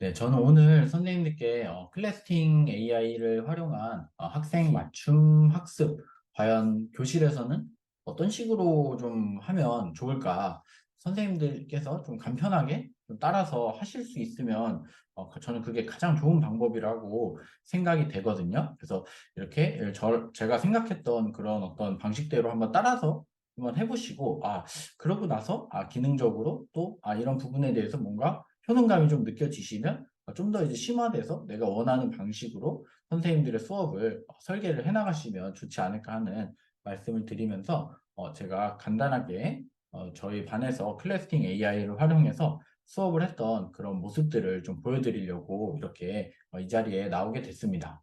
네, 저는 오늘 선생님들께 어, 클래스팅 AI를 활용한 어, 학생 맞춤 학습, 과연 교실에서는 어떤 식으로 좀 하면 좋을까? 선생님들께서 좀 간편하게 좀 따라서 하실 수 있으면 어, 그- 저는 그게 가장 좋은 방법이라고 생각이 되거든요. 그래서 이렇게 저, 제가 생각했던 그런 어떤 방식대로 한번 따라서 한번 해보시고, 아, 그러고 나서, 아, 기능적으로 또, 아, 이런 부분에 대해서 뭔가 효능감이 좀 느껴지시면 좀 더 이제 심화돼서 내가 원하는 방식으로 선생님들의 수업을 설계를 해나가시면 좋지 않을까 하는 말씀을 드리면서 어, 제가 간단하게 어, 저희 반에서 클래스팅 AI를 활용해서 수업을 했던 그런 모습들을 좀 보여드리려고 이렇게 어, 이 자리에 나오게 됐습니다.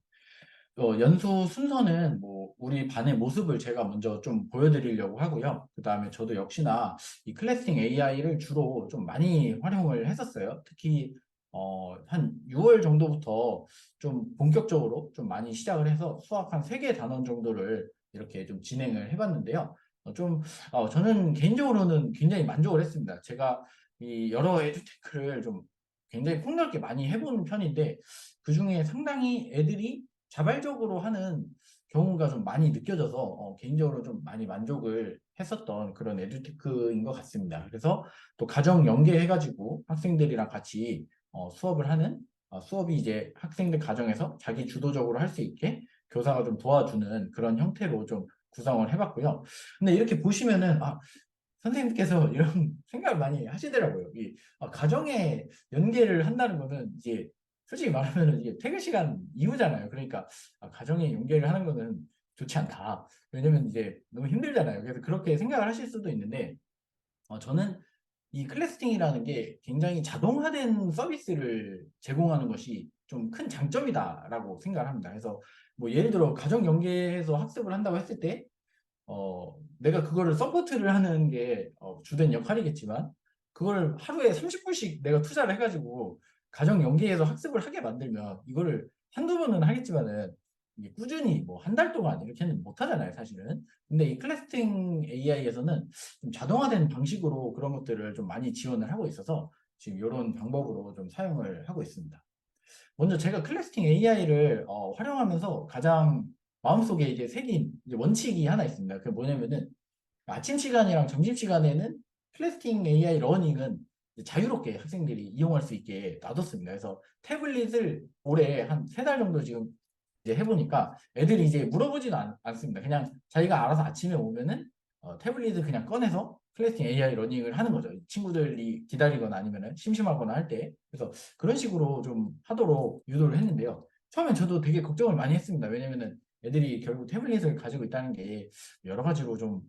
어, 연수 순서는 뭐 우리 반의 모습을 제가 먼저 좀 보여드리려고 하고요. 그 다음에 저도 역시나 이 클래스팅 AI를 주로 좀 많이 활용을 했었어요. 특히 어, 한 6월 정도부터 좀 본격적으로 좀 많이 시작을 해서 수학 한 3개 단원 정도를 이렇게 좀 진행을 해봤는데요. 어, 좀 어, 저는 개인적으로는 굉장히 만족을 했습니다. 제가 이 여러 에듀테크를 좀 굉장히 폭넓게 많이 해본 편인데 그 중에 상당히 애들이 자발적으로 하는 경우가 좀 많이 느껴져서 어, 개인적으로 좀 많이 만족을 했었던 그런 에듀테크인 것 같습니다. 그래서 또 가정 연계해가지고 학생들이랑 같이 어, 수업을 하는 어, 수업이 이제 학생들 가정에서 자기 주도적으로 할 수 있게 교사가 좀 도와주는 그런 형태로 좀 구성을 해봤고요. 근데 이렇게 보시면은 아, 선생님께서 이런 생각을 많이 하시더라고요. 이 아, 가정에 연계를 한다는 거는 이제 솔직히 말하면 이게 퇴근 시간 이후잖아요. 그러니까 아, 가정에 연계를 하는 거는 좋지 않다. 왜냐면 이제 너무 힘들잖아요. 그래서 그렇게 생각을 하실 수도 있는데 어, 저는 이 클래스팅이라는 게 굉장히 자동화된 서비스를 제공하는 것이 좀 큰 장점이다라고 생각을 합니다. 그래서 뭐 예를 들어 가정 연계해서 학습을 한다고 했을 때 어, 내가 그거를 서포트를 하는 게 어, 주된 역할이겠지만 그걸 하루에 30분씩 내가 투자를 해가지고 가정 연계해서 학습을 하게 만들면 이거를 한두 번은 하겠지만은 꾸준히 뭐 한 달 동안 이렇게는 못 하잖아요, 사실은. 근데 이 클래스팅 AI에서는 좀 자동화된 방식으로 그런 것들을 좀 많이 지원을 하고 있어서 지금 이런 방법으로 좀 사용을 하고 있습니다. 먼저 제가 클래스팅 AI를 어, 활용하면서 가장 마음속에 이제 새긴 이제 원칙이 하나 있습니다. 그게 뭐냐면은 아침 시간이랑 점심 시간에는 클래스팅 AI 러닝은 자유롭게 학생들이 이용할 수 있게 놔뒀습니다. 그래서 태블릿을 올해 한 세 달 정도 지금 이제 해보니까 애들이 이제 물어보지는 않, 않습니다. 그냥 자기가 알아서 아침에 오면은 어, 태블릿을 그냥 꺼내서 클래스팅 AI 러닝을 하는 거죠. 친구들이 기다리거나 아니면은 심심하거나 할 때. 그래서 그런 식으로 좀 하도록 유도를 했는데요. 처음엔 저도 되게 걱정을 많이 했습니다. 왜냐면은 애들이 결국 태블릿을 가지고 있다는 게 여러 가지로 좀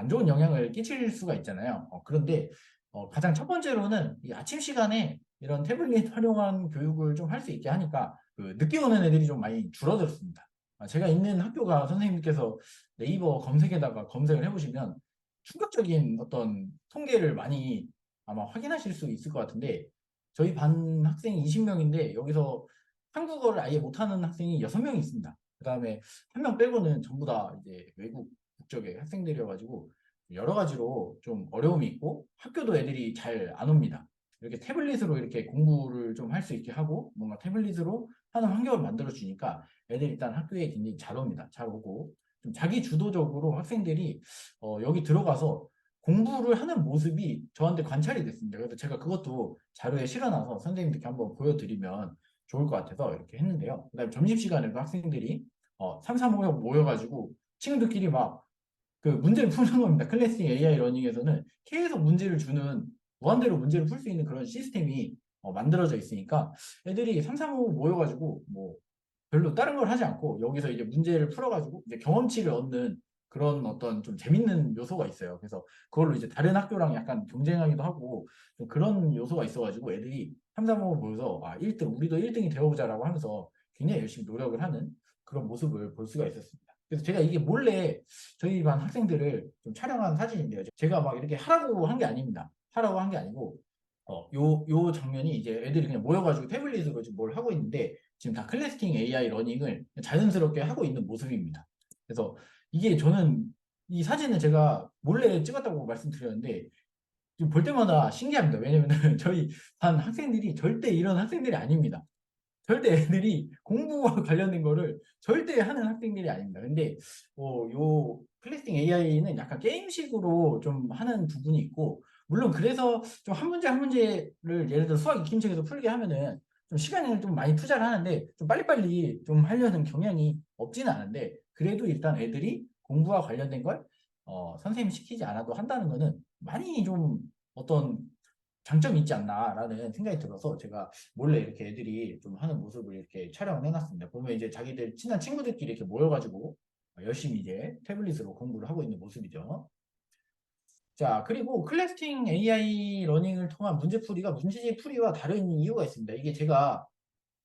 안 좋은 영향을 끼칠 수가 있잖아요. 어, 그런데 어, 가장 첫 번째로는 이 아침 시간에 이런 태블릿 활용한 교육을 좀 할 수 있게 하니까 그 늦게 오는 애들이 좀 많이 줄어들었습니다. 아, 제가 있는 학교가 선생님께서 네이버 검색에다가 검색을 해보시면 충격적인 어떤 통계를 많이 아마 확인하실 수 있을 것 같은데 저희 반 학생이 20명인데 여기서 한국어를 아예 못하는 학생이 6명이 있습니다. 그 다음에 한 명 빼고는 전부 다 이제 외국 국적의 학생들이어가지고 여러 가지로 좀 어려움이 있고 학교도 애들이 잘 안 옵니다. 이렇게 태블릿으로 이렇게 공부를 좀 할 수 있게 하고 뭔가 태블릿으로 하는 환경을 만들어 주니까 애들이 일단 학교에 굉장히 잘 옵니다. 잘 오고 좀 자기 주도적으로 학생들이 어, 여기 들어가서 공부를 하는 모습이 저한테 관찰이 됐습니다. 그래서 제가 그것도 자료에 실어놔서 선생님들께 한번 보여드리면 좋을 것 같아서 이렇게 했는데요. 그다음에 점심시간에도 학생들이 어, 3, 4, 5명 모여가지고 친구들끼리 막 그 문제를 푸는 겁니다. 클래식 AI 러닝에서는 계속 문제를 주는 무한대로 문제를 풀 수 있는 그런 시스템이 어, 만들어져 있으니까 애들이 3, 4, 5 모여가지고 뭐 별로 다른 걸 하지 않고 여기서 이제 문제를 풀어가지고 이제 경험치를 얻는 그런 어떤 좀 재밌는 요소가 있어요. 그래서 그걸로 이제 다른 학교랑 약간 경쟁하기도 하고 좀 그런 요소가 있어가지고 애들이 3, 4, 5 모여서 아 1등 우리도 1등이 되어보자라고 하면서 굉장히 열심히 노력을 하는 그런 모습을 볼 수가 있었습니다. 그래서 제가 이게 몰래 저희 반 학생들을 좀 촬영한 사진인데요. 제가 막 이렇게 하라고 한 게 아닙니다. 하라고 한 게 아니고 어, 요, 요 장면이 이제 애들이 그냥 모여가지고 태블릿으로 지금 뭘 하고 있는데 지금 다 클래스팅 AI 러닝을 자연스럽게 하고 있는 모습입니다. 그래서 이게 저는 이 사진을 제가 몰래 찍었다고 말씀드렸는데 지금 볼 때마다 신기합니다. 왜냐면은 저희 반 학생들이 절대 이런 학생들이 아닙니다. 절대 애들이 공부와 관련된 거를 절대 하는 학생들이 아닙니다. 근데 어, 요 클래스팅 AI는 약간 게임식으로 좀 하는 부분이 있고 물론 그래서 좀 한 문제 한 문제를 예를 들어 수학 익힘책에서 풀게 하면은 좀 시간을 좀 많이 투자를 하는데 좀 빨리빨리 좀 하려는 경향이 없지는 않은데 그래도 일단 애들이 공부와 관련된 걸 어, 선생님 시키지 않아도 한다는 거는 많이 좀 어떤 장점이 있지 않나라는 생각이 들어서 제가 몰래 이렇게 애들이 좀 하는 모습을 이렇게 촬영을 해놨습니다. 보면 이제 자기들 친한 친구들끼리 이렇게 모여가지고 열심히 이제 태블릿으로 공부를 하고 있는 모습이죠. 자, 그리고 클래스팅 AI 러닝을 통한 문제풀이가 문제집 풀이와 다른 이유가 있습니다. 이게 제가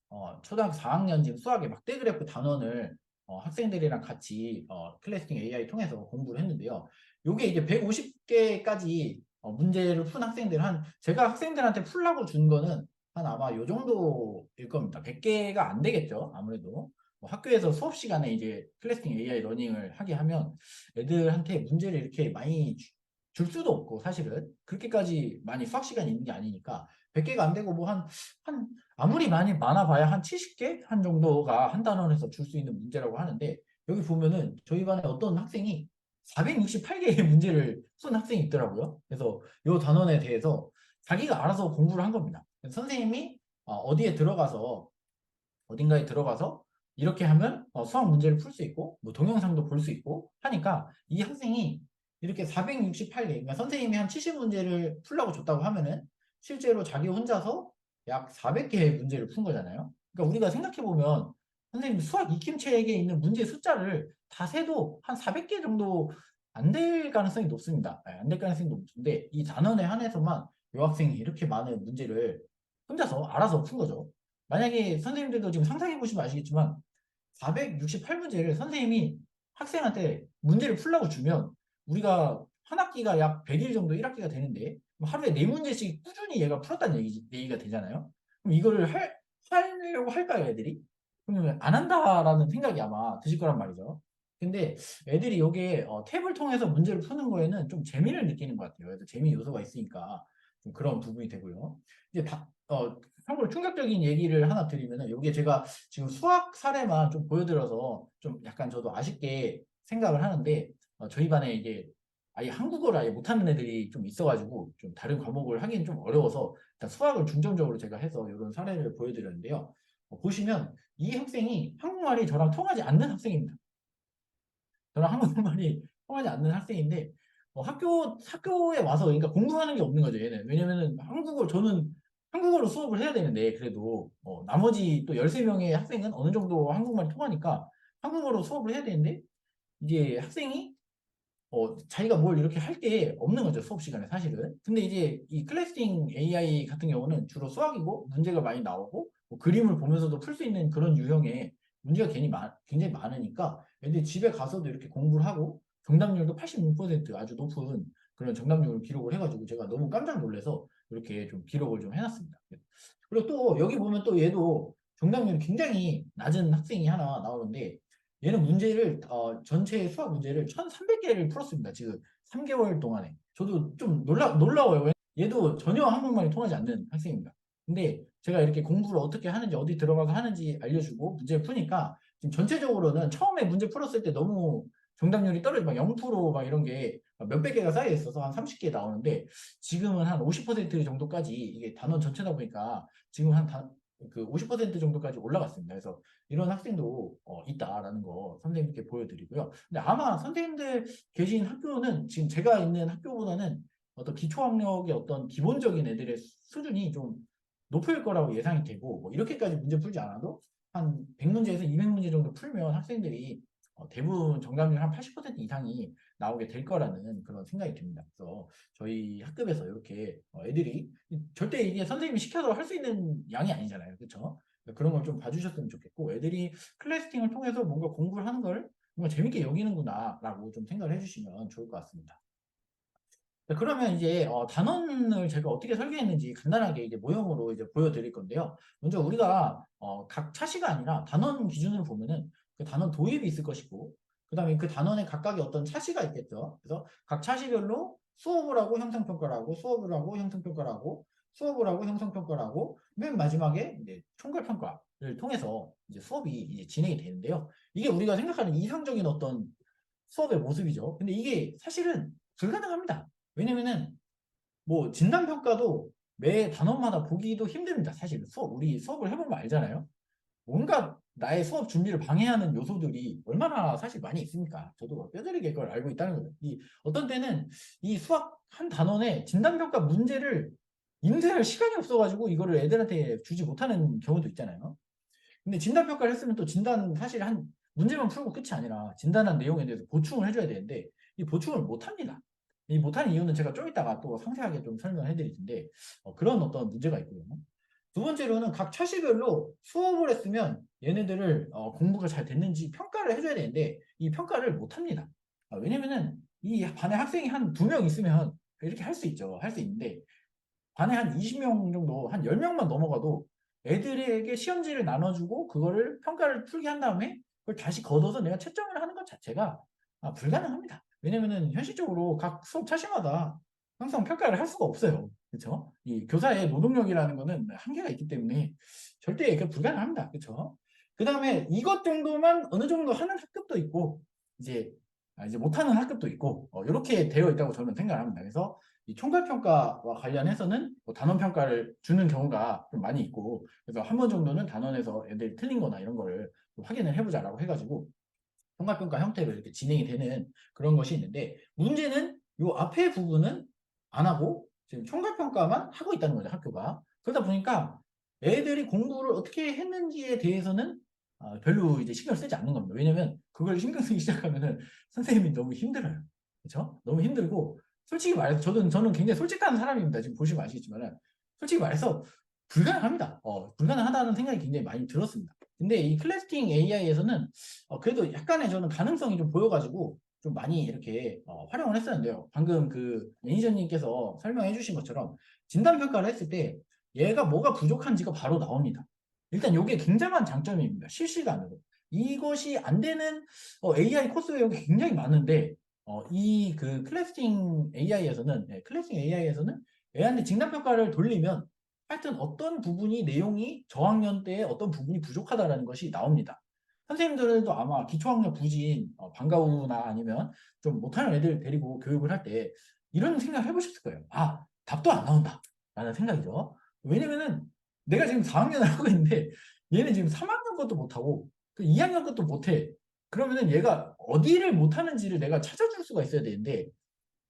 어, 초등학교 4학년 지금 수학의 막대 그래프 단원을 어, 학생들이랑 같이 어, 클래스팅 AI 통해서 공부를 했는데요. 요게 이제 150개까지 어, 문제를 푼 학생들 한 제가 학생들한테 풀라고 준 거는 한 아마 요 정도일 겁니다. 100개가 안 되겠죠. 아무래도 뭐 학교에서 수업 시간에 이제 클래스팅 AI 러닝을 하게 하면 애들한테 문제를 이렇게 많이 주- 줄 수도 없고 사실은 그렇게까지 많이 수학 시간이 있는 게 아니니까 100개가 안 되고 뭐 한 한 아무리 많이 많아 봐야 한 70개 한 정도가 한 단원에서 줄 수 있는 문제라고 하는데 여기 보면은 저희 반에 어떤 학생이 468개의 문제를 푼 학생이 있더라고요. 그래서 이 단원에 대해서 자기가 알아서 공부를 한 겁니다. 선생님이 어, 어디에 들어가서 어딘가에 들어가서 이렇게 하면 어, 수학 문제를 풀 수 있고 뭐 동영상도 볼 수 있고 하니까 이 학생이 이렇게 468개 그러니까 선생님이 한 70문제를 풀라고 줬다고 하면은 실제로 자기 혼자서 약 400개의 문제를 푼 거잖아요. 그러니까 우리가 생각해 보면 선생님 수학 익힘책에 있는 문제 숫자를 다 세도 한 400개 정도 안 될 가능성이 높습니다. 안될 가능성이 높은데 이 단원에 한해서만 이 학생이 이렇게 많은 문제를 혼자서 알아서 푼 거죠. 만약에 선생님들도 지금 상상해 보시면 아시겠지만 468문제를 선생님이 학생한테 문제를 풀라고 주면 우리가 한 학기가 약 100일 정도 1학기가 되는데 하루에 4문제씩 꾸준히 얘가 풀었다는 얘기, 얘기가 되잖아요. 그럼 이거를 할, 하려고 할까요, 애들이? 안 한다라는 생각이 아마 드실 거란 말이죠. 근데 애들이 여기에 어, 탭을 통해서 문제를 푸는 거에는 좀 재미를 느끼는 것 같아요. 그래서 재미 요소가 있으니까 좀 그런 부분이 되고요. 이제 다, 어, 참고로 충격적인 얘기를 하나 드리면은 여기에 제가 지금 수학 사례만 좀 보여드려서 좀 약간 저도 아쉽게 생각을 하는데 어, 저희 반에 이게 아예 한국어를 아예 못하는 애들이 좀 있어가지고 좀 다른 과목을 하기는 좀 어려워서 일단 수학을 중점적으로 제가 해서 이런 사례를 보여드렸는데요. 어, 보시면 이 학생이 한국말이 저랑 통하지 않는 학생입니다. 저랑 한국말이 통하지 않는 학생인데 어, 학교 학교에 와서 그러니까 공부하는 게 없는 거죠 얘는 왜냐면은 한국어 저는 한국어로 수업을 해야 되는데 그래도 어, 나머지 또 13명의 학생은 어느 정도 한국말이 통하니까 한국어로 수업을 해야 되는데 이제 학생이 어, 자기가 뭘 이렇게 할 게 없는 거죠 수업 시간에 사실은 근데 이제 이 클래스팅 AI 같은 경우는 주로 수학이고 문제가 많이 나오고 뭐 그림을 보면서도 풀 수 있는 그런 유형의 문제가 괜히 많, 굉장히 많으니까 애들이 집에 가서도 이렇게 공부를 하고 정답률도 86% 아주 높은 그런 정답률을 기록을 해가지고 제가 너무 깜짝 놀라서 이렇게 좀 기록을 좀 해놨습니다. 그리고 또 여기 보면 또 얘도 정답률이 굉장히 낮은 학생이 하나 나오는데 얘는 문제를 어, 전체 수학 문제를 1,300개를 풀었습니다. 지금 3개월 동안에. 저도 좀 놀라 놀라워요. 얘도 전혀 한국말이 통하지 않는 학생입니다. 근데 제가 이렇게 공부를 어떻게 하는지 어디 들어가서 하는지 알려주고 문제를 푸니까 지금 전체적으로는 처음에 문제 풀었을 때 너무 정답률이 떨어지고 막 0%막 이런 게 몇백 개가 쌓여 있어서 한 30개 나오는데 지금은 한 50% 정도까지 이게 단원 전체다 보니까 지금 한그50% 정도까지 올라갔습니다. 그래서 이런 학생도 어, 있다라는 거 선생님께 보여드리고요. 근데 아마 선생님들 계신 학교는 지금 제가 있는 학교보다는 어떤 기초학력의 어떤 기본적인 애들의 수준이 좀 높을 거라고 예상이 되고 뭐 이렇게까지 문제 풀지 않아도 한 100문제에서 200문제 정도 풀면 학생들이 어, 대부분 정답률 한 80% 이상이 나오게 될 거라는 그런 생각이 듭니다. 그래서 저희 학급에서 이렇게 어, 애들이 절대 이게 선생님이 시켜서 할 수 있는 양이 아니잖아요. 그렇죠? 그런 걸 좀 봐주셨으면 좋겠고 애들이 클래스팅을 통해서 뭔가 공부를 하는 걸 뭔가 재밌게 여기는구나 라고 좀 생각을 해주시면 좋을 것 같습니다. 네, 그러면 이제 어, 단원을 제가 어떻게 설계했는지 간단하게 이제 모형으로 이제 보여드릴 건데요. 먼저 우리가 어, 각 차시가 아니라 단원 기준으로 보면은 그 단원 도입이 있을 것이고, 그 다음에 그 단원에 각각의 어떤 차시가 있겠죠. 그래서 각 차시별로 수업을 하고 형성평가를 하고 수업을 하고 형성평가를 하고 수업을 하고 형성평가를 하고 맨 마지막에 이제 총괄평가를 통해서 이제 수업이 이제 진행이 되는데요. 이게 우리가 생각하는 이상적인 어떤 수업의 모습이죠. 근데 이게 사실은 불가능합니다. 왜냐면은 뭐 진단평가도 매 단원마다 보기도 힘듭니다. 사실 수업 우리 수업을 해보면 알잖아요. 뭔가 나의 수업 준비를 방해하는 요소들이 얼마나 사실 많이 있습니까? 저도 뼈저리게 그걸 알고 있다는 거예요. 이 어떤 때는 이 수학 한 단원에 진단평가 문제를 인쇄할 시간이 없어가지고 이거를 애들한테 주지 못하는 경우도 있잖아요. 근데 진단평가를 했으면 또 진단 사실 한 문제만 풀고 끝이 아니라 진단한 내용에 대해서 보충을 해줘야 되는데 이 보충을 못합니다. 이 못하는 이유는 제가 좀 이따가 또 상세하게 좀 설명해 드릴 텐데 어, 그런 어떤 문제가 있고요. 두 번째로는 각 차시별로 수업을 했으면 얘네들을 어, 공부가 잘 됐는지 평가를 해줘야 되는데 이 평가를 못합니다. 아, 왜냐면은 이 반에 학생이 한 두 명 있으면 이렇게 할 수 있죠. 할 수 있는데 반에 한 20명 정도 한 10명만 넘어가도 애들에게 시험지를 나눠주고 그거를 평가를 풀게 한 다음에 그걸 다시 걷어서 내가 채점을 하는 것 자체가 아, 불가능합니다. 왜냐면은 현실적으로 각 수업 차시마다 항상 평가를 할 수가 없어요. 그렇죠? 이 교사의 노동력이라는 거는 한계가 있기 때문에 절대 그 불가능합니다. 그렇죠? 그 다음에 이것 정도만 어느 정도 하는 학급도 있고 이제 아, 이제 못하는 학급도 있고 어, 이렇게 되어 있다고 저는 생각합니다. 그래서 이 총괄평가와 관련해서는 뭐 단원평가를 주는 경우가 좀 많이 있고 그래서 한 번 정도는 단원에서 애들 틀린 거나 이런 거를 확인을 해보자라고 해가지고 총괄평가 형태로 이렇게 진행이 되는 그런 것이 있는데 문제는 이 앞에 부분은 안 하고 지금 총괄평가만 하고 있다는 거죠 학교가. 그러다 보니까 애들이 공부를 어떻게 했는지에 대해서는 어, 별로 이제 신경 쓰지 않는 겁니다. 왜냐면 그걸 신경 쓰기 시작하면은 선생님이 너무 힘들어요. 그렇죠 너무 힘들고 솔직히 말해서 저는 저는 굉장히 솔직한 사람입니다. 지금 보시면 아시겠지만 솔직히 말해서 불가능합니다. 어, 불가능하다는 생각이 굉장히 많이 들었습니다 근데 이 클래스팅 AI에서는 어, 그래도 약간의 저는 가능성이 좀 보여가지고 좀 많이 이렇게 어, 활용을 했었는데요. 방금 그 매니저님께서 설명해 주신 것처럼 진단평가를 했을 때 얘가 뭐가 부족한지가 바로 나옵니다. 일단 이게 굉장한 장점입니다. 실시간으로. 이것이 안 되는 어, AI 코스 외역이 굉장히 많은데 어, 이 그 클래스팅 AI에서는 네, 클래스팅 AI에서는 애한테 진단평가를 돌리면 하여튼 어떤 부분이 내용이 저학년 때에 어떤 부분이 부족하다라는 것이 나옵니다. 선생님들도 아마 기초학력 부진 어, 방과후나 아니면 좀 못하는 애들 데리고 교육을 할 때 이런 생각 해보셨을 거예요. 아 답도 안 나온다 라는 생각이죠. 왜냐면은 내가 지금 4학년을 하고 있는데 얘는 지금 3학년 것도 못하고 그 2학년 것도 못해. 그러면은 얘가 어디를 못하는지를 내가 찾아줄 수가 있어야 되는데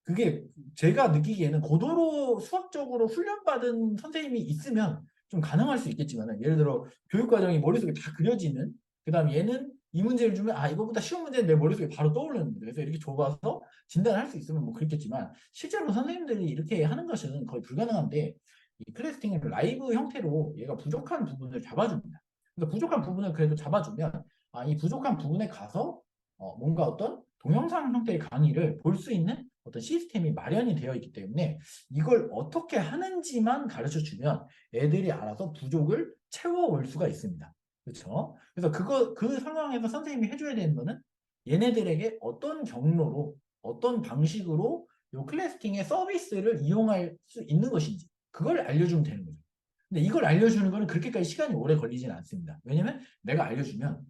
그게 제가 느끼기에는 고도로 수학적으로 훈련받은 선생님이 있으면 좀 가능할 수 있겠지만 예를 들어 교육과정이 머릿속에 다 그려지는 그 다음 얘는 이 문제를 주면 아 이거보다 쉬운 문제는 내 머릿속에 바로 떠오르는 그래서 이렇게 좁아서 진단할 수 있으면 뭐 그렇겠지만 실제로 선생님들이 이렇게 하는 것은 거의 불가능한데 이 클래스팅을 라이브 형태로 얘가 부족한 부분을 잡아줍니다. 그래서 부족한 부분을 그래도 잡아주면 아, 이 부족한 부분에 가서 어, 뭔가 어떤 동영상 형태의 강의를 볼 수 있는 어떤 시스템이 마련이 되어 있기 때문에 이걸 어떻게 하는지만 가르쳐 주면 애들이 알아서 부족을 채워올 수가 있습니다. 그렇죠? 그래서 그거 그 상황에서 선생님이 해줘야 되는 거는 얘네들에게 어떤 경로로 어떤 방식으로 요 클래스팅의 서비스를 이용할 수 있는 것인지 그걸 알려주면 되는 거죠. 근데 이걸 알려주는 거는 그렇게까지 시간이 오래 걸리지는 않습니다. 왜냐면 내가 알려주면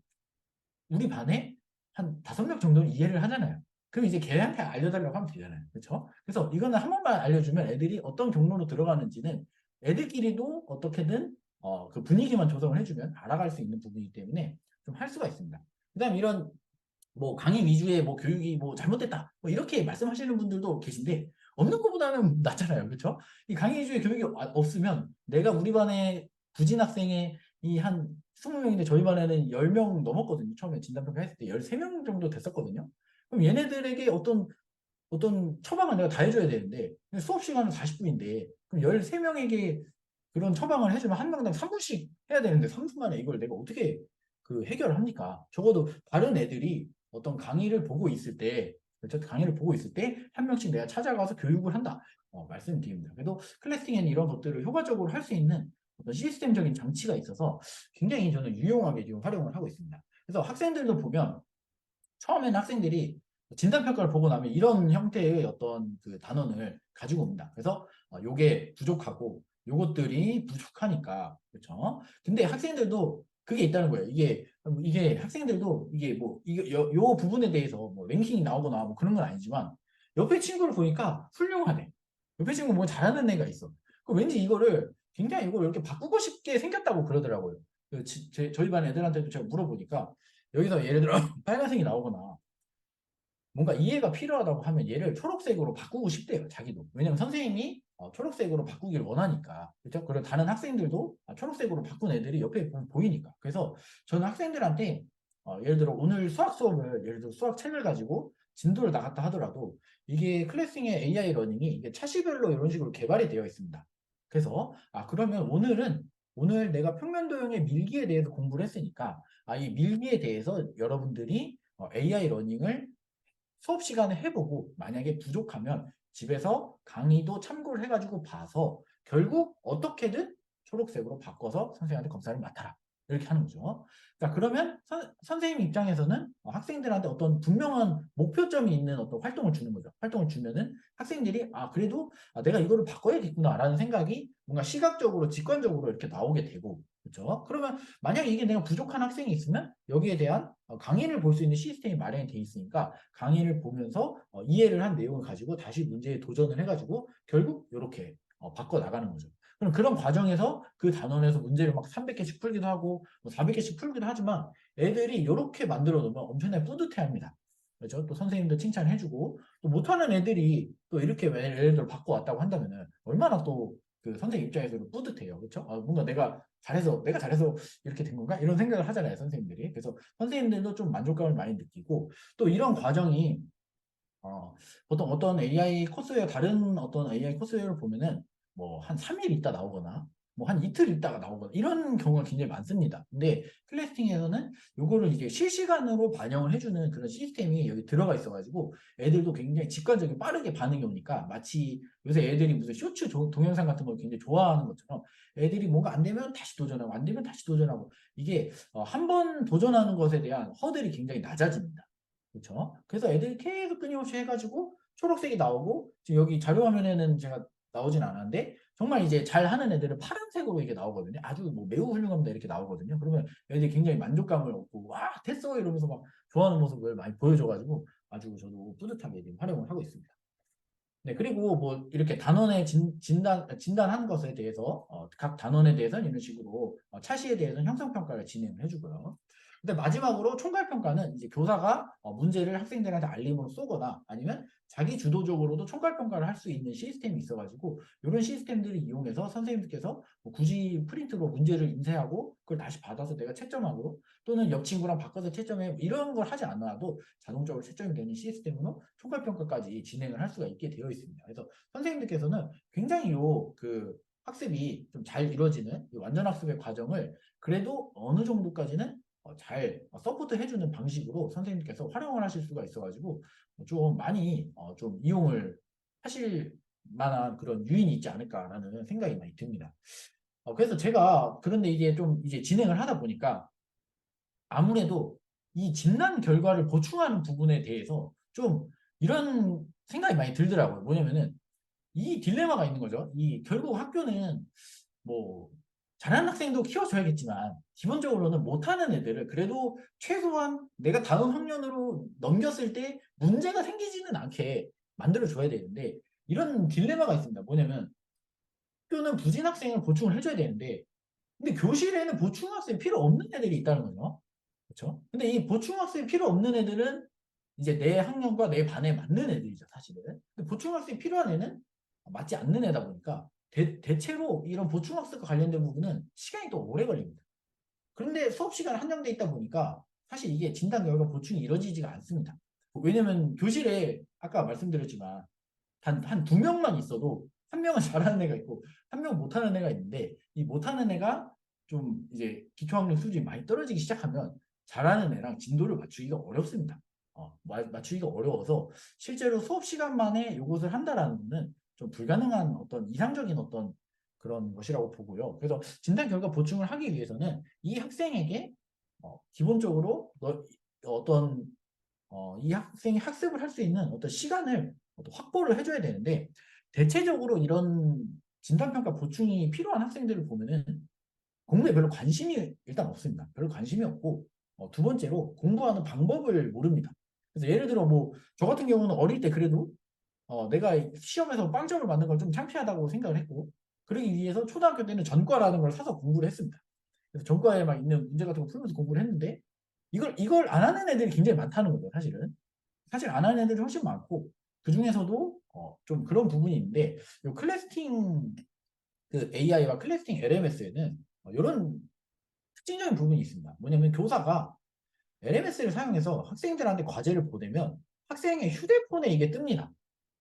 우리 반에 한 다섯 명 정도는 이해를 하잖아요. 그럼 이제 걔한테 알려달라고 하면 되잖아요. 그렇죠? 그래서 이거는 한 번만 알려주면 애들이 어떤 경로로 들어가는지는 애들끼리도 어떻게든 어, 그 분위기만 조성을 해주면 알아갈 수 있는 부분이기 때문에 좀 할 수가 있습니다. 그 다음 이런 뭐 강의 위주의 뭐 교육이 뭐 잘못됐다 뭐 이렇게 말씀하시는 분들도 계신데 없는 것보다는 낫잖아요. 그렇죠? 이 강의 위주의 교육이 없으면 내가 우리 반에 부진 학생의 이한 20명인데 저희 반에는 10명 넘었거든요. 처음에 진단평가 했을 때 13명 정도 됐었거든요. 그럼 얘네들에게 어떤 어떤 처방을 내가 다 해줘야 되는데 수업 시간은 40분인데 그럼 13명에게 그런 처방을 해주면 한 명당 3분씩 해야 되는데 3분 만에 이걸 내가 어떻게 그 해결을 합니까? 적어도 다른 애들이 어떤 강의를 보고 있을 때? 강의를 보고 있을 때 한 명씩 내가 찾아가서 교육을 한다. 어, 말씀드립니다. 그래도 클래스팅에는 이런 것들을 효과적으로 할 수 있는 어떤 시스템적인 장치가 있어서 굉장히 저는 유용하게 지금 활용을 하고 있습니다. 그래서 학생들도 보면 처음에는 학생들이 진단 평가를 보고 나면 이런 형태의 어떤 그 단원을 가지고 옵니다. 그래서 어, 요게 부족하고 요것들이 부족하니까 그렇죠. 근데 학생들도 그게 있다는 거예요. 이게 이게 학생들도 이게 뭐 이거 요, 요 부분에 대해서 뭐 랭킹이 나오거나 뭐 그런 건 아니지만 옆에 친구를 보니까 훌륭하네. 옆에 친구 뭐 잘하는 애가 있어. 그 왠지 이거를 굉장히 이걸 이렇게 바꾸고 싶게 생겼다고 그러더라고요. 그 지- 제- 저희 반 애들한테도 제가 물어보니까 여기서 예를 들어 빨간색이 나오거나 뭔가 이해가 필요하다고 하면 얘를 초록색으로 바꾸고 싶대요, 자기도. 왜냐면 선생님이 어, 초록색으로 바꾸길 원하니까. 그렇죠? 그리고 다른 학생들도 아, 초록색으로 바꾼 애들이 옆에 보이니까. 그래서 저는 학생들한테 어, 예를 들어 오늘 수학 수업을 예를 들어 수학 책을 가지고 진도를 나갔다 하더라도 이게 클래싱의 AI 러닝이 이게 차시별로 이런 식으로 개발이 되어 있습니다. 그래서 아 그러면 오늘은 오늘 내가 평면도형의 밀기에 대해서 공부를 했으니까 아 이 밀기에 대해서 여러분들이 어, AI 러닝을 수업 시간에 해보고 만약에 부족하면 집에서 강의도 참고를 해가지고 봐서 결국 어떻게든 초록색으로 바꿔서 선생님한테 검사를 맡아라. 이렇게 하는 거죠. 자, 그러면 선, 선생님 입장에서는 어, 학생들한테 어떤 분명한 목표점이 있는 어떤 활동을 주는 거죠. 활동을 주면은 학생들이 아, 그래도 아, 내가 이거를 바꿔야겠구나라는 생각이 뭔가 시각적으로, 직관적으로 이렇게 나오게 되고, 그렇죠? 그러면 만약에 이게 내가 부족한 학생이 있으면 여기에 대한 어, 강의를 볼 수 있는 시스템이 마련이 돼 있으니까 강의를 보면서 어, 이해를 한 내용을 가지고 다시 문제에 도전을 해가지고 결국 이렇게 어, 바꿔 나가는 거죠. 그럼 그런 과정에서 그 단원에서 문제를 막 300개씩 풀기도 하고 뭐 400개씩 풀기도 하지만 애들이 이렇게 만들어 놓으면 엄청나게 뿌듯해합니다. 그렇죠? 또 선생님도 칭찬해주고 또 못하는 애들이 또 이렇게 예를 들어 바꿔 왔다고 한다면은 얼마나 또 그 선생님 입장에서도 뿌듯해요. 그렇죠? 아, 뭔가 내가 잘해서 내가 잘해서 이렇게 된 건가? 이런 생각을 하잖아요, 선생님들이. 그래서 선생님들도 좀 만족감을 많이 느끼고 또 이런 과정이 어, 보통 어떤 AI 코스웨어 다른 어떤 AI 코스웨어를 보면은 뭐 한 3일 있다 나오거나 뭐 한 이틀 있다가 나오거나 이런 경우가 굉장히 많습니다. 근데 클래스팅에서는 요거를 이제 실시간으로 반영을 해주는 그런 시스템이 여기 들어가 있어가지고 애들도 굉장히 직관적인 빠르게 반응이 오니까 마치 요새 애들이 무슨 쇼츠 조- 동영상 같은 걸 굉장히 좋아하는 것처럼 애들이 뭔가 안 되면 다시 도전하고 안 되면 다시 도전하고 이게 어, 한번 도전하는 것에 대한 허들이 굉장히 낮아집니다. 그렇죠? 그래서 애들이 계속 끊임없이 해가지고 초록색이 나오고 지금 여기 자료 화면에는 제가 나오진 않았는데 정말 이제 잘하는 애들은 파란색으로 이게 나오거든요. 아주 뭐 매우 훌륭합니다 이렇게 나오거든요. 그러면 애들이 굉장히 만족감을 얻고 와 됐어 이러면서 막 좋아하는 모습을 많이 보여줘가지고 아주 저도 뿌듯하게 지금 활용을 하고 있습니다. 네, 그리고 뭐 이렇게 단원의 진, 진단, 진단한 것에 대해서 어, 각 단원에 대해서는 이런 식으로 어, 차시에 대해서는 형성 평가를 진행을 해주고요. 근데 마지막으로 총괄 평가는 이제 교사가 어, 문제를 학생들한테 알림으로 쏘거나 아니면 자기 주도적으로도 총괄 평가를 할 수 있는 시스템이 있어가지고 이런 시스템들을 이용해서 선생님들께서 뭐 굳이 프린트로 문제를 인쇄하고 그걸 다시 받아서 내가 채점하고 또는 옆 친구랑 바꿔서 채점해 이런 걸 하지 않아도 자동적으로 채점이 되는 시스템으로 총괄 평가까지 진행을 할 수가 있게 되어 있습니다. 그래서 선생님들께서는 굉장히 요그 학습이 좀 잘 이루어지는 이 완전 학습의 과정을 그래도 어느 정도까지는 어, 잘 서포트 해주는 방식으로 선생님께서 활용을 하실 수가 있어가지고 좀 많이 어, 좀 이용을 하실 만한 그런 유인이 있지 않을까라는 생각이 많이 듭니다. 어, 그래서 제가 그런데 이게 좀 이제 진행을 하다 보니까 아무래도 이 진단 결과를 보충하는 부분에 대해서 좀 이런 생각이 많이 들더라고요. 뭐냐면은 이 딜레마가 있는 거죠. 이 결국 학교는 뭐 잘하는 학생도 키워줘야겠지만 기본적으로는 못하는 애들을 그래도 최소한 내가 다음 학년으로 넘겼을 때 문제가 생기지는 않게 만들어줘야 되는데 이런 딜레마가 있습니다. 뭐냐면 학교는 부진 학생을 보충을 해줘야 되는데 근데 교실에는 보충 학생 필요 없는 애들이 있다는 거죠. 그렇죠? 근데 이 보충 학생 필요 없는 애들은 이제 내 학년과 내 반에 맞는 애들이죠, 사실은. 근데 보충 학생이 필요한 애는 맞지 않는 애다 보니까 대, 대체로 이런 보충 학습과 관련된 부분은 시간이 또 오래 걸립니다. 그런데 수업 시간 한정돼 있다 보니까 사실 이게 진단 결과 보충이 이루어지지가 않습니다. 왜냐면 교실에 아까 말씀드렸지만 단 한 두 명만 있어도 한 명은 잘하는 애가 있고 한 명은 못하는 애가 있는데 이 못하는 애가 좀 이제 기초학력 수준이 많이 떨어지기 시작하면 잘하는 애랑 진도를 맞추기가 어렵습니다. 어, 마- 맞추기가 어려워서 실제로 수업 시간 만에 이것을 한다라는 것은 좀 불가능한 어떤 이상적인 어떤 그런 것이라고 보고요. 그래서 진단 결과 보충을 하기 위해서는 이 학생에게 어, 기본적으로 너- 어떤 어, 이 학생이 학습을 할 수 있는 어떤 시간을 어떤 확보를 해줘야 되는데 대체적으로 이런 진단평가 보충이 필요한 학생들을 보면은 공부에 별로 관심이 일단 없습니다. 별로 관심이 없고 어, 두 번째로 공부하는 방법을 모릅니다. 그래서 예를 들어 뭐 저 같은 경우는 어릴 때 그래도 어, 내가 시험에서 빵점을 맞는 걸 좀 창피하다고 생각을 했고 그러기 위해서 초등학교 때는 전과라는 걸 사서 공부를 했습니다. 그래서 전과에 막 있는 문제 같은 거 풀면서 공부를 했는데 이걸 이걸 안 하는 애들이 굉장히 많다는 거죠, 사실은. 사실 안 하는 애들이 훨씬 많고 그 중에서도 어, 좀 그런 부분이 있는데 요 클래스팅 그 AI와 클래스팅 LMS에는 어, 이런 특징적인 부분이 있습니다. 뭐냐면 교사가 LMS를 사용해서 학생들한테 과제를 보내면 학생의 휴대폰에 이게 뜹니다.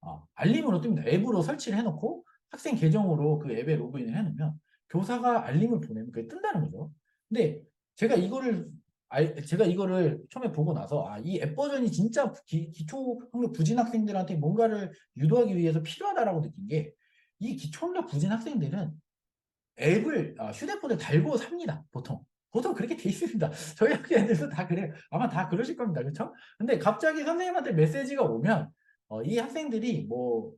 어, 알림으로 뜹니다. 앱으로 설치를 해놓고 학생 계정으로 그 앱에 로그인을 해놓으면 교사가 알림을 보내면 그게 뜬다는 거죠. 근데 제가 이거를 알, 제가 이거를 처음에 보고 나서 아, 이 앱 버전이 진짜 기, 기초 학력 부진 학생들한테 뭔가를 유도하기 위해서 필요하다라고 느낀 게 이 기초 학력 부진 학생들은 앱을 아, 휴대폰에 달고 삽니다. 보통. 보통 그렇게 돼 있습니다. 저희 학교 애들도 다 그래요. 아마 다 그러실 겁니다. 그렇죠? 근데 갑자기 선생님한테 메시지가 오면 어, 이 학생들이 뭐,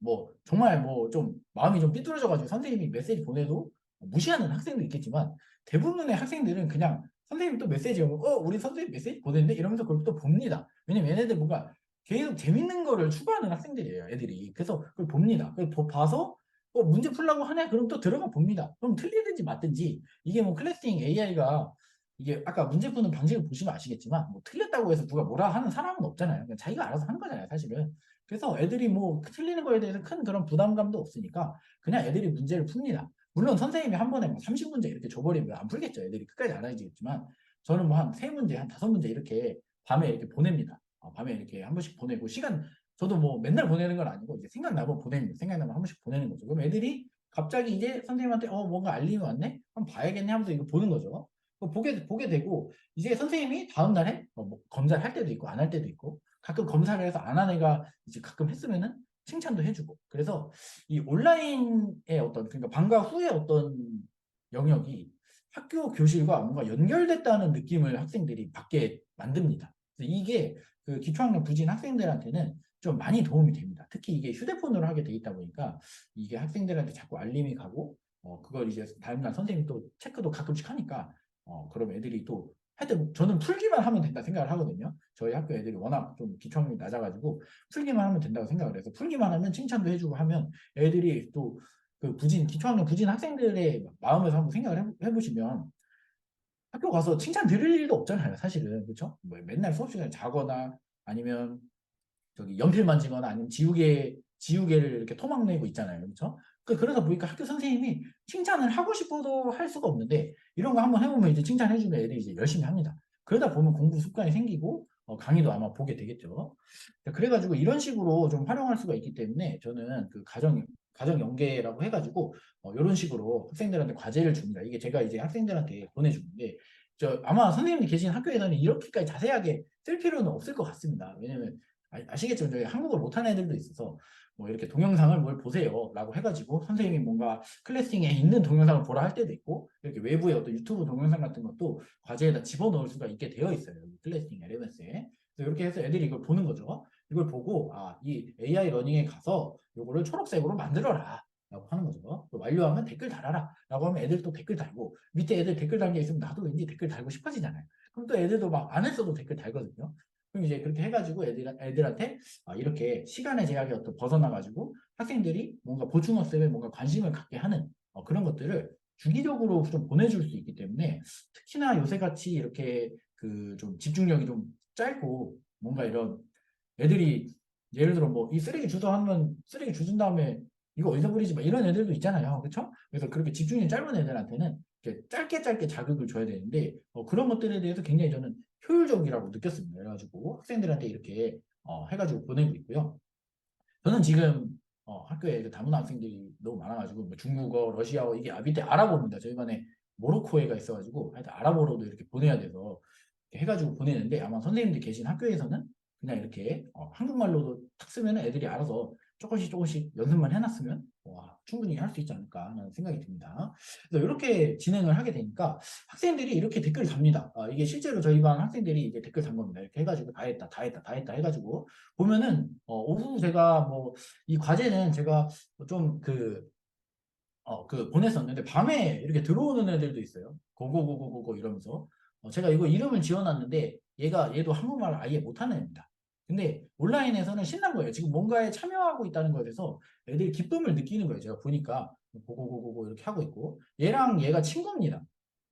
뭐, 정말 뭐 좀 마음이 좀 삐뚤어져가지고 선생님이 메시지 보내도 무시하는 학생도 있겠지만 대부분의 학생들은 그냥 선생님 또 메시지 오면 어, 우리 선생님 메시지 보냈는데 이러면서 그걸 또 봅니다. 왜냐면 얘네들 뭔가 계속 재밌는 거를 추구하는 학생들이에요, 애들이. 그래서 그걸 봅니다. 그걸 보- 봐서 어, 문제 풀라고 하네? 그럼 또 들어가 봅니다. 그럼 틀리든지 맞든지 이게 뭐 클래스팅 AI가 이게 아까 문제 푸는 방식을 보시면 아시겠지만 뭐 틀렸다고 해서 누가 뭐라 하는 사람은 없잖아요. 그냥 자기가 알아서 하는 거잖아요, 사실은. 그래서 애들이 뭐 틀리는 거에 대해서 큰 그런 부담감도 없으니까 그냥 애들이 문제를 풉니다. 물론 선생님이 한 번에 뭐 30문제 이렇게 줘버리면 안 풀겠죠. 애들이 끝까지 안 하겠지만 저는 뭐 한 세 문제, 한 다섯 문제 이렇게 밤에 이렇게 보냅니다. 어, 밤에 이렇게 한 번씩 보내고 시간 저도 뭐 맨날 보내는 건 아니고 이제 생각나면 보냅니다. 생각나면 한 번씩 보내는 거죠. 그럼 애들이 갑자기 이제 선생님한테 어 뭔가 알림이 왔네? 한번 봐야겠네 하면서 이거 보는 거죠. 그거 보게 보게 되고 이제 선생님이 다음 날에 어, 뭐 검사를 할 때도 있고 안 할 때도 있고 가끔 검사를 해서 안 한 애가 이제 가끔 했으면은 칭찬도 해주고 그래서 이 온라인의 어떤 그러니까 방과 후의 어떤 영역이 학교 교실과 뭔가 연결됐다는 느낌을 학생들이 받게 만듭니다. 이게 그 기초학력 부진 학생들한테는 좀 많이 도움이 됩니다. 특히 이게 휴대폰으로 하게 돼 있다 보니까 이게 학생들한테 자꾸 알림이 가고 어 그걸 이제 다음날 선생님이 또 체크도 가끔씩 하니까 어 그럼 애들이 또 하여튼 저는 풀기만 하면 된다 생각을 하거든요. 저희 학교 애들이 워낙 좀 기초학력이 낮아가지고 풀기만 하면 된다고 생각을 해서 풀기만 하면 칭찬도 해주고 하면 애들이 또 그 부진 기초학력 부진 학생들의 마음에서 한번 생각을 해, 해보시면 학교 가서 칭찬 들을 일도 없잖아요, 사실은. 그렇죠? 뭐 맨날 수업 시간에 자거나 아니면 저기 연필 만지거나 아니면 지우개 지우개를 이렇게 토막 내고 있잖아요. 그렇죠? 그- 그러다 보니까 학교 선생님이 칭찬을 하고 싶어도 할 수가 없는데 이런 거 한번 해보면 이제 칭찬해주면 애들이 이제 열심히 합니다. 그러다 보면 공부 습관이 생기고 어, 강의도 아마 보게 되겠죠. 그래가지고 이런 식으로 좀 활용할 수가 있기 때문에 저는 그 가정 가정 연계라고 해가지고 어, 이런 식으로 학생들한테 과제를 줍니다. 이게 제가 이제 학생들한테 보내주는데 저 아마 선생님이 계신 학교에서는 이렇게까지 자세하게 쓸 필요는 없을 것 같습니다. 왜냐면 아- 아시겠지만 저희 한국어 못하는 애들도 있어서 뭐 이렇게 동영상을 뭘 보세요 라고 해가지고 선생님이 뭔가 클래싱에 있는 동영상을 보라 할 때도 있고 이렇게 외부의 어떤 유튜브 동영상 같은 것도 과제에다 집어넣을 수가 있게 되어 있어요. LMS에. 그래서 이렇게 해서 애들이 이걸 보는 거죠. 이걸 보고 아, 이 AI 러닝에 가서 요거를 초록색으로 만들어라. 라고 하는 거죠. 또 완료하면 댓글 달아라. 라고 하면 애들 또 댓글 달고 밑에 애들 댓글 달게 있으면 나도 왠지 댓글 달고 싶어지잖아요. 그럼 또 애들도 막 안 했어도 댓글 달거든요. 그럼 이제 그렇게 해가지고 애들, 애들한테 아, 이렇게 시간의 제약이 어떤 벗어나가지고 학생들이 뭔가 보충학습에 뭔가 관심을 갖게 하는 어, 그런 것들을 주기적으로 좀 보내줄 수 있기 때문에 특히나 요새같이 이렇게 그 좀 집중력이 좀 짧고 뭔가 이런 애들이 예를 들어 뭐 이 쓰레기 주워 하면 쓰레기 주운 다음에 이거 어디서 버리지 마 이런 애들도 있잖아요. 그렇죠? 그래서 그렇게 집중력이 짧은 애들한테는 짧게 짧게 자극을 줘야 되는데 어, 그런 것들에 대해서 굉장히 저는 효율적이라고 느꼈습니다. 그래가지고 학생들한테 이렇게 어, 해가지고 보내고 있고요. 저는 지금 어, 학교에 그 다문화 학생들이 너무 많아가지고 뭐 중국어, 러시아어 이게 아, 밑에 아랍어입니다. 저희 반에 모로코에가 있어가지고 하여튼 아랍어로도 이렇게 보내야 돼서 이렇게 해가지고 보내는데 아마 선생님들 계신 학교에서는 그냥 이렇게 어, 한국말로도 탁 쓰면 애들이 알아서 조금씩 조금씩 연습만 해놨으면 와, 충분히 할 수 있지 않을까 하는 생각이 듭니다. 그래서 이렇게 진행을 하게 되니까 학생들이 이렇게 댓글을 답니다. 아, 이게 실제로 저희 반 학생들이 이제 댓글 단 겁니다. 이렇게 해가지고 다 했다, 다 했다, 다 했다 해가지고 보면은 어, 오후 제가 뭐 이 과제는 제가 좀그 어, 그 보냈었는데 밤에 이렇게 들어오는 애들도 있어요. 고고고고고고 이러면서 어, 제가 이거 이름을 지어놨는데 얘가 얘도 한국말을 아예 못하는 애입니다. 근데 온라인에서는 신난 거예요. 지금 뭔가에 참여하고 있다는 거에 대해서 애들이 기쁨을 느끼는 거예요. 제가 보니까 고고고고고 이렇게 하고 있고 얘랑 얘가 친구입니다.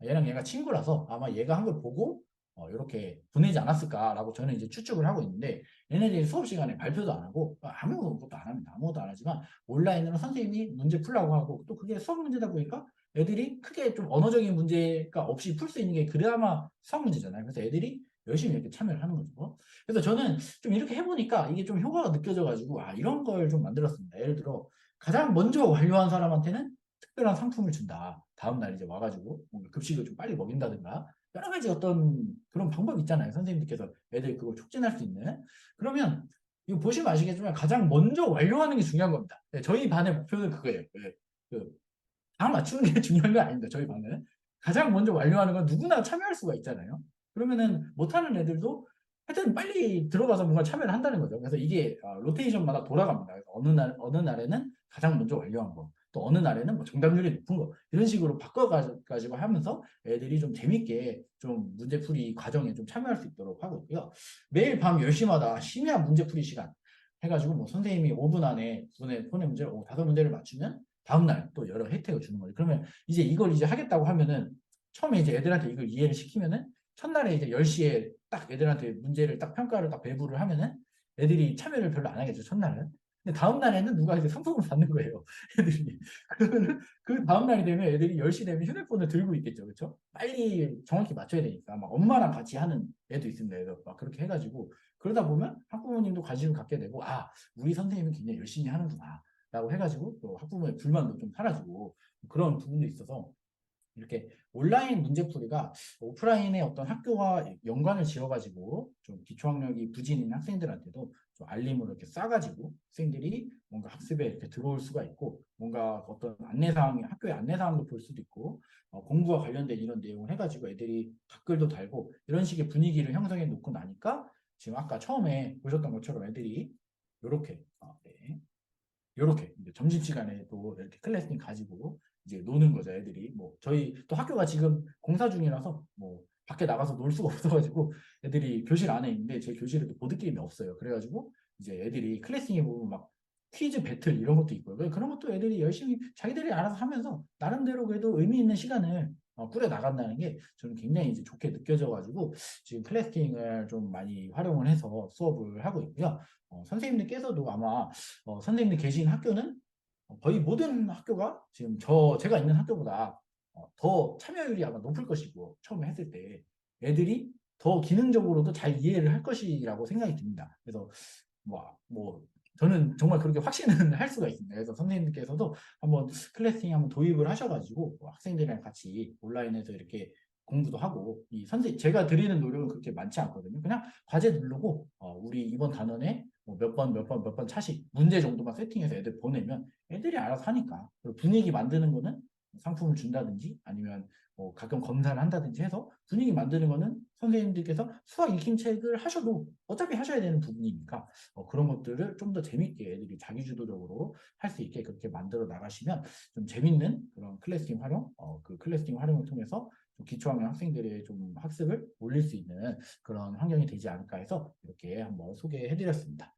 얘랑 얘가 친구라서 아마 얘가 한 걸 보고 어, 이렇게 보내지 않았을까라고 저는 이제 추측을 하고 있는데 얘네들이 수업 시간에 발표도 안 하고 아무것도 안 합니다. 아무것도 안 하지만 온라인으로 선생님이 문제 풀라고 하고 또 그게 수학 문제다 보니까 애들이 크게 좀 언어적인 문제가 없이 풀 수 있는 게 그래야만 수학 문제잖아요. 그래서 애들이 열심히 이렇게 참여를 하는 거죠. 그래서 저는 좀 이렇게 해보니까 이게 좀 효과가 느껴져가지고 아 이런 걸 좀 만들었습니다. 예를 들어 가장 먼저 완료한 사람한테는 특별한 상품을 준다. 다음 날 이제 와가지고 뭔가 급식을 좀 빨리 먹인다든가 여러 가지 어떤 그런 방법 있잖아요. 선생님들께서 애들 그걸 촉진할 수 있는. 그러면 이거 보시면 아시겠지만 가장 먼저 완료하는 게 중요한 겁니다. 네, 저희 반의 목표는 그거예요. 네, 그, 다 맞추는 게 중요한 건 아닙니다. 저희 반은. 가장 먼저 완료하는 건 누구나 참여할 수가 있잖아요. 그러면은 못하는 애들도 하여튼 빨리 들어가서 뭔가 참여를 한다는 거죠. 그래서 이게 어, 로테이션마다 돌아갑니다. 어느 날, 어느 날에는 가장 먼저 완료한 거, 또 어느 날에는 뭐 정답률이 높은 거, 이런 식으로 바꿔가지고 하면서 애들이 좀 재밌게 좀 문제풀이 과정에 좀 참여할 수 있도록 하고 있고요. 매일 밤 10시마다 심야 문제풀이 시간 해가지고 뭐 선생님이 5분 안에 분의 폰의 문제를 오, 다섯 문제를 맞추면 다음날 또 여러 혜택을 주는 거죠. 그러면 이제 이걸 이제 하겠다고 하면은 처음에 이제 애들한테 이걸 이해를 시키면은 첫날에 이제 10시에 딱 애들한테 문제를 딱 평가를 딱 배부를 하면은 애들이 참여를 별로 안 하겠죠, 첫날은. 근데 다음 날에는 누가 이제 상품을 받는 거예요. 애들이. 그러면 그 다음 날이 되면 애들이 10시 되면 휴대폰을 들고 있겠죠. 그렇죠? 빨리 정확히 맞춰야 되니까 막 엄마랑 같이 하는 애도 있습니다. 그래서 막 그렇게 해가지고 그러다 보면 학부모님도 관심을 갖게 되고 아, 우리 선생님은 굉장히 열심히 하는구나. 라고 해가지고 또 학부모의 불만도 좀 사라지고 그런 부분도 있어서 이렇게 온라인 문제풀이가 오프라인의 어떤 학교와 연관을 지어가지고 좀 기초학력이 부진인 학생들한테도 좀 알림으로 이렇게 싸가지고 학생들이 뭔가 학습에 이렇게 들어올 수가 있고 뭔가 어떤 안내사항, 학교의 안내사항도 볼 수도 있고 어, 공부와 관련된 이런 내용을 해가지고 애들이 댓글도 달고 이런 식의 분위기를 형성해 놓고 나니까 지금 아까 처음에 보셨던 것처럼 애들이 이렇게 어, 네. 이렇게 점심시간에 또 이렇게 클래스팅 가지고 이제 노는 거죠, 애들이. 뭐 저희 또 학교가 지금 공사 중이라서 뭐 밖에 나가서 놀 수가 없어가지고 애들이 교실 안에 있는데 제 교실에 도 보드 게임이 없어요. 그래가지고 이제 애들이 클래싱에 보면 막 퀴즈 배틀 이런 것도 있고요. 그런 것도 애들이 열심히 자기들이 알아서 하면서 나름대로 그래도 의미 있는 시간을 어, 꾸려 나간다는 게 저는 굉장히 이제 좋게 느껴져가지고 지금 클래스팅을 좀 많이 활용을 해서 수업을 하고 있고요. 어, 선생님들께서도 아마 어, 선생님들 계신 학교는 거의 모든 학교가 지금 저 제가 있는 학교보다 어, 더 참여율이 아마 높을 것이고 처음에 했을 때 애들이 더 기능적으로도 잘 이해를 할 것이라고 생각이 듭니다. 그래서 뭐, 뭐 저는 정말 그렇게 확신은 할 수가 있습니다. 그래서 선생님께서도 한번 클래싱 한번 도입을 하셔가지고 뭐 학생들이랑 같이 온라인에서 이렇게 공부도 하고 이 선생 제가 드리는 노력은 그렇게 많지 않거든요. 그냥 과제 누르고 어, 우리 이번 단원에 뭐 몇 번, 몇 번, 몇 번 차씩 문제 정도만 세팅해서 애들 보내면 애들이 알아서 하니까 그리고 분위기 만드는 거는 상품을 준다든지 아니면 뭐 가끔 검사를 한다든지 해서 분위기 만드는 거는 선생님들께서 수학 익힘책을 하셔도 어차피 하셔야 되는 부분이니까 어, 그런 것들을 좀 더 재밌게 애들이 자기주도적으로 할 수 있게 그렇게 만들어 나가시면 좀 재밌는 그런 클래스팅 활용, 어, 그 클래스팅 활용을 통해서 기초학년 학생들의 좀 학습을 올릴 수 있는 그런 환경이 되지 않을까 해서 이렇게 한번 소개해 드렸습니다.